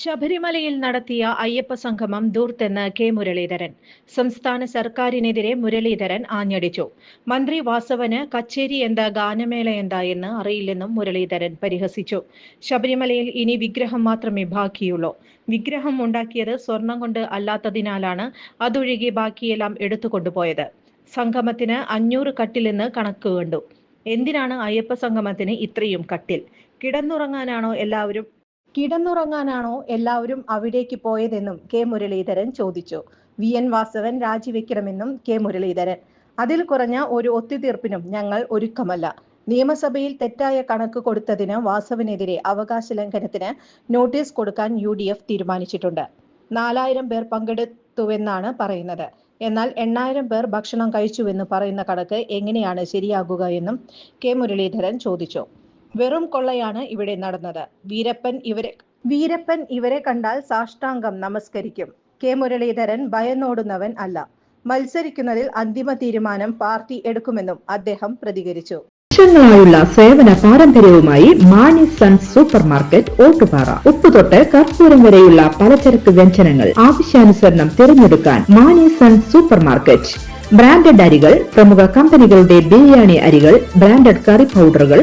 ശബരിമലയിൽ നടത്തിയ അയ്യപ്പ സംഗമം ദൂർത്തെന്ന് കെ മുരളീധരൻ. സംസ്ഥാന സർക്കാരിനെതിരെ മുരളീധരൻ ആഞ്ഞടിച്ചു. മന്ത്രി വാസവന് കച്ചേരി എന്താ ഗാനമേള എന്താ എന്ന് അറിയില്ലെന്നും മുരളീധരൻ പരിഹസിച്ചു. ശബരിമലയിൽ ഇനി വിഗ്രഹം മാത്രമേ ബാക്കിയുള്ളൂ. വിഗ്രഹം ഉണ്ടാക്കിയത് സ്വർണം കൊണ്ട് അല്ലാത്തതിനാലാണ് അതൊഴികെ ബാക്കിയെല്ലാം എടുത്തുകൊണ്ടുപോയത് സംഗമത്തിന് അഞ്ഞൂറ് കട്ടിലെന്ന് കണക്ക് കണ്ടു. എന്തിനാണ് അയ്യപ്പ സംഗമത്തിന് ഇത്രയും കട്ടിൽ? കിടന്നുറങ്ങാനാണോ എല്ലാവരും കിടന്നുറങ്ങാനാണോ എല്ലാവരും അവിടേക്ക് പോയതെന്നും കെ മുരളീധരൻ ചോദിച്ചു. വി. എൻ. വാസവൻ രാജിവെക്കണമെന്നും കെ മുരളീധരൻ. അതിൽ കുറഞ്ഞ ഒരു ഒത്തുതീർപ്പിനും ഞങ്ങൾ ഒരുക്കമല്ല. നിയമസഭയിൽ തെറ്റായ കണക്ക് കൊടുത്തതിന് വാസവനെതിരെ അവകാശ ലംഘനത്തിന് നോട്ടീസ് കൊടുക്കാൻ യു ഡി എഫ് തീരുമാനിച്ചിട്ടുണ്ട്. നാലായിരം പേർ പങ്കെടുത്തുവെന്നാണ് പറയുന്നത്. എന്നാൽ എണ്ണായിരം പേർ ഭക്ഷണം കഴിച്ചുവെന്ന് പറയുന്ന കണക്ക് എങ്ങനെയാണ് ശരിയാകുക എന്നും കെ മുരളീധരൻ ചോദിച്ചു. വെറും കൊള്ളയാണ് ഇവിടെ നടന്നത്. വീരപ്പൻ ഇവരെ വീരപ്പൻ ഇവരെ കണ്ടാൽ സാഷ്ടാംഗം നമസ്കരിക്കും. കെ മുരളീധരൻ ഭയന്നോടുന്നവൻ അല്ല. മത്സരിക്കുന്നതിൽ അന്തിമ തീരുമാനം പാർട്ടി എടുക്കുമെന്നും അദ്ദേഹം പ്രതികരിച്ചു. വർഷങ്ങളായുള്ള സേവന പാരമ്പര്യവുമായി Mani sons super market Ottupara. ഉപ്പുതൊട്ട് കർപ്പൂരം വരെയുള്ള പലചരക്ക് വ്യഞ്ജനങ്ങൾ ആവശ്യാനുസരണം തിരഞ്ഞെടുക്കാൻ Mani sons super market. Branded അരികൾ പ്രമുഖ കമ്പനികളുടെ ബിരിയാണി അരികൾ ബ്രാൻഡഡ് കറി പൗഡറുകൾ